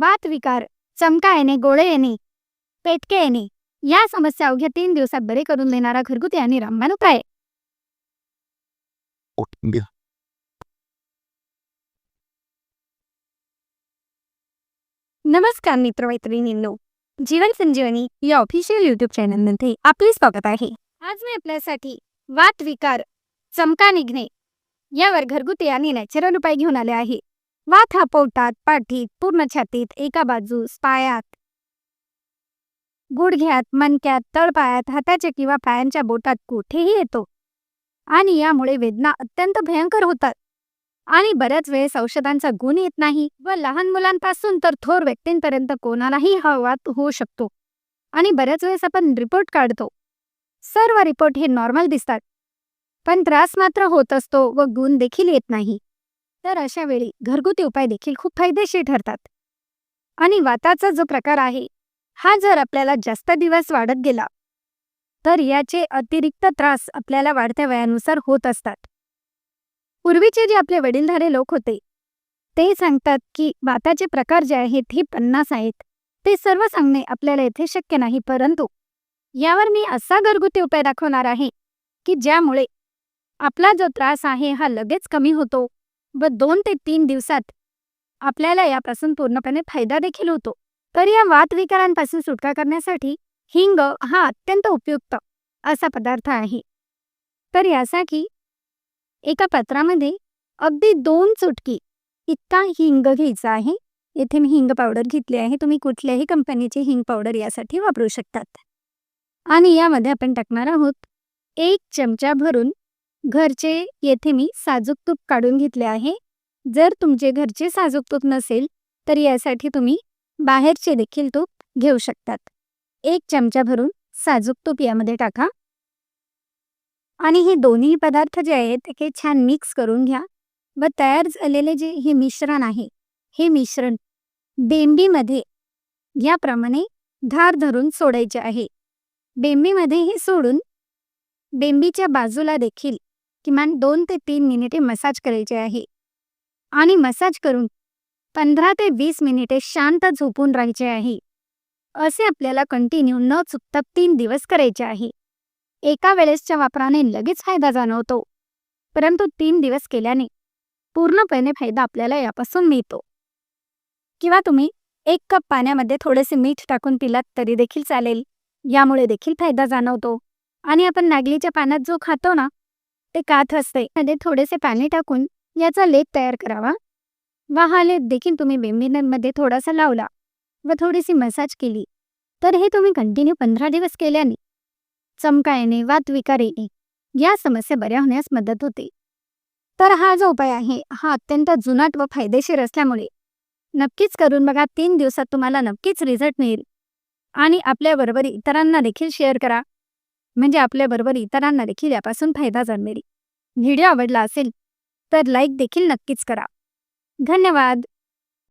वात विकार चमका येणे गोळे येणे पेटके येणे या समस्या अवघ्या तीन दिवसात बरे करून देणारा घरगुती आणि रामबाण उपाय नमस्कार मित्रमैत्रिणींनो जीवन संजीवनी या ऑफिशियल युट्यूब चॅनलमध्ये आपले स्वागत आहे. आज मी आपल्यासाठी वात विकार चमका निघणे यावर घरगुती आणि नॅचरल उपाय घेऊन आले आहे. वात हा पोटात पाठीत पूर्ण छातीत एका बाजूस पायात. गुडघ्यात मणक्यात तळपायात हाताच्या किंवा पायांच्या बोटात कुठेही येतो. आणि यामुळे वेदना अत्यंत भयंकर होतात. आणि बऱ्याच वेळेस औषधांचा गुण येत नाही व लहान मुलांपासून तर थोर व्यक्तींपर्यंत कोणालाही हा वात होऊ शकतो. आणि बऱ्याच वेळेस आपण रिपोर्ट काढतो. सर्व रिपोर्ट हे नॉर्मल दिसतात. पण त्रास मात्र होत असतो व गुण देखील येत नाही. तर अशा वेळी घरगुती उपाय देखील खूप फायदेशीर ठरतात. आणि वाताचा जो प्रकार आहे हा जर आपल्याला जास्त दिवस वाढत गेला तर याचे अतिरिक्त त्रास आपल्याला वाढत्या वयानुसार होत असतात. पूर्वीचे जे आपले वडीलधारे लोक होते ते सांगतात की वाताचे प्रकार जे आहेत हे पन्नास आहेत. ते सर्व सांगणे आपल्याला येथे शक्य नाही परंतु यावर मी असा घरगुती उपाय दाखवणार आहे की ज्यामुळे आपला जो त्रास आहे हा लगेच कमी होतो. व दोन ते तीन दिवसात आपल्याला यापासून पूर्णपणे फायदा देखील होतो. तर या वातविकारांपासून सुटका करण्यासाठी हिंग हा अत्यंत उपयुक्त असा पदार्थ आहे. तर यासाठी एका पात्रामध्ये अगदी दोन चुटकी इतका हिंग घ्यायचा आहे. येथे मी हिंग पावडर घेतली आहे. तुम्ही कुठल्याही कंपनीची हिंग पावडर यासाठी वापरू शकतात. आणि यामध्ये आपण टाकणार आहोत एक चमचा भरून घरचे येथे मी साजूक तूप काढून घेतले आहे. जर तुमचे घरचे साजूक तूप नसेल तर यासाठी तुम्ही बाहेरचे देखील तूप घेऊ शकतात. एक चमचा भरून साजूक तूप यामध्ये टाका. आणि हे दोन्ही पदार्थ जे आहेत हे छान मिक्स करून घ्या व तयार झालेले जे हे मिश्रण आहे हे मिश्रण बेंबीमध्ये याप्रमाणे धार धरून सोडायचे आहे. बेंबीमध्ये हे सोडून बेंबीच्या बाजूला देखील किमान दोन ते तीन मिनिटे मसाज करायचे आहे. आणि मसाज करून पंधरा ते वीस मिनिटे शांत झोपून राहायचे आहे. असे आपल्याला कंटिन्यू न चुकता तीन दिवस करायचे आहे. एका वेळेसच्या वापराने लगेच फायदा जाणवतो. परंतु तीन दिवस केल्याने पूर्णपणे फायदा आपल्याला यापासून मिळतो. किंवा तुम्ही एक कप पाण्यामध्ये थोडेसे मीठ टाकून पिलात तरी देखील चालेल. यामुळे देखील फायदा जाणवतो. आणि आपण नागलीच्या पाण्यात जो खातो ना ते काथ असते मध्ये थोडेसे पाणी टाकून याचा लेप तयार करावा. व हा लेप देखील तुम्ही बेंबिनरमध्ये थोडासा लावला व थोडीशी मसाज केली. तर हे तुम्ही कंटिन्यू पंधरा दिवस केल्याने चमका येणे वात विकार येणे या समस्या बऱ्या होण्यास मदत होते. तर हा जो उपाय आहे हा अत्यंत जुनाट व फायदेशीर असल्यामुळे नक्कीच करून बघा. तीन दिवसात तुम्हाला नक्कीच रिझल्ट मिळेल. आणि आपल्याबरोबर इतरांना देखील शेअर करा. म्हणजे आपल्याबरोबर इतरांना देखील यापासून फायदा जाणवेल. व्हिडिओ आवडला असेल तर लाईक देखील नक्कीच करा. धन्यवाद.